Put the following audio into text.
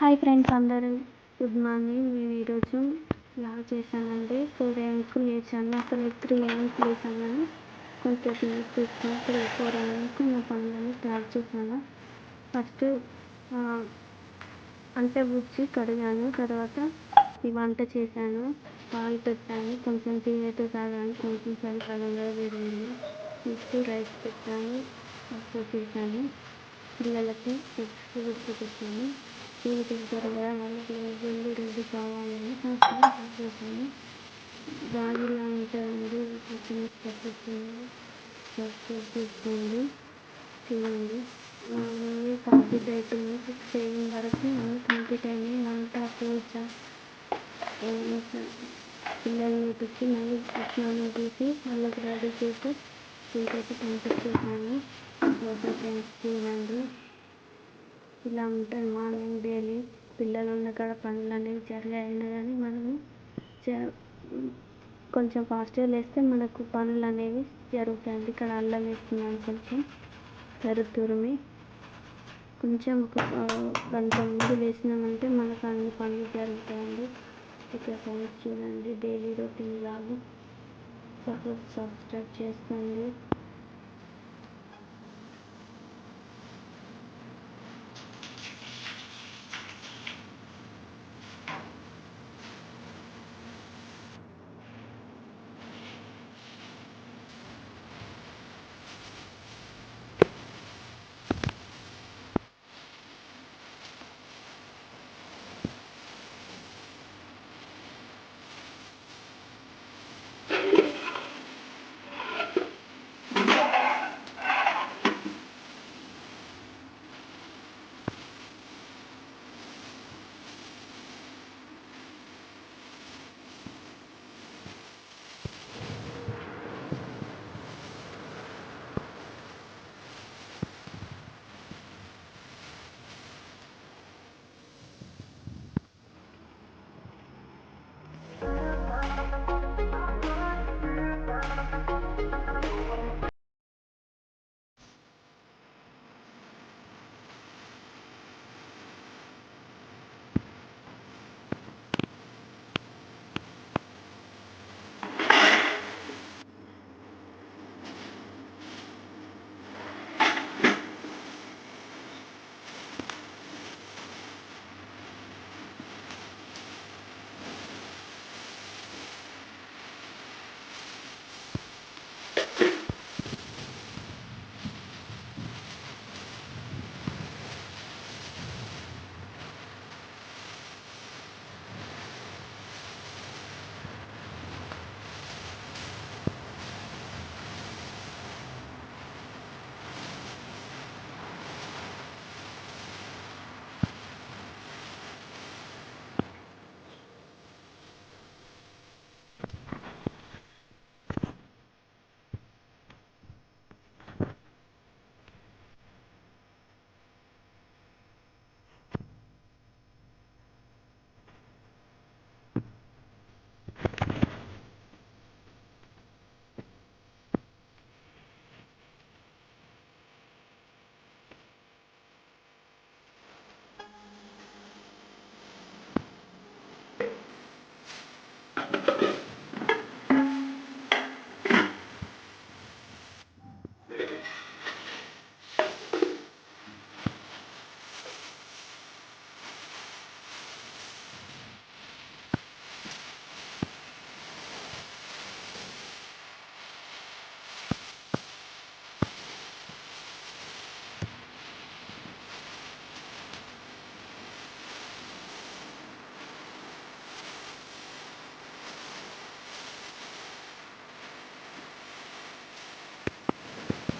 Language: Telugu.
హాయ్ ఫ్రెండ్స్ అందరూ. Good morning. నేను ఈరోజు లాగ్ చేశానండి. ఫోర్ ఏఎంకి లేచాను. అసలు త్రీ ఏఎంకి లేచాను. కొంచెం న్యూస్ తీసుకొని త్రీ ఫోర్ ఏఎంకి నా పనులను స్టార్ట్ చేశాను. ఫస్ట్ అంటే బుచ్చి కడిగాను. తర్వాత ఈ వంట చేశాను. పాలు పెట్టాను. కొంచెం టీ అయితే తాగాను. కొంచెం చలికాలంలో వేరేది. నెక్స్ట్ రైస్ పెట్టాను. ఫస్ట్ చేశాను. పిల్లలకి ఫుడ్ పెట్టాను. దీనికి త్వరగా వాళ్ళకి వెళ్ళి రెడీ కావాలని చేశాను రాగిలా ఉంటుందండి కొంచెం పెట్టేసింది తీసుకోండి చేయండి కంప్లీట్ అవుతుంది సిక్స్ ఏఎం వరకు కంప్లీట్ అయింది వంట పూజ పిల్లల్ని పెట్టి మళ్ళీ స్నానం చేసి వాళ్ళకి రెడీ చేసి ఇంటికి పంపించేసాను చూడండి ఇలా ఉంటుంది మార్నింగ్ డైలీ పిల్లలు ఉన్న కాడ పనులు అనేవి జరిగాయినా కానీ మనము కొంచెం ఫాస్ట్గా లేస్తే మనకు పనులు అనేవి జరుగుతాయండి ఇక్కడ అల్లం వేస్తున్నాను కొంచెం తరుగు తురిమి కొంచెం ఒక గంట ముందు వేసినామంటే మనకు అన్ని పనులు జరుగుతాయండి. ఇక్కడ ఫ్రెండ్స్ చూడండి డైలీ రొటీన్ లాగా సపోజ్ సబ్స్క్రైబ్ చేసుకోండి.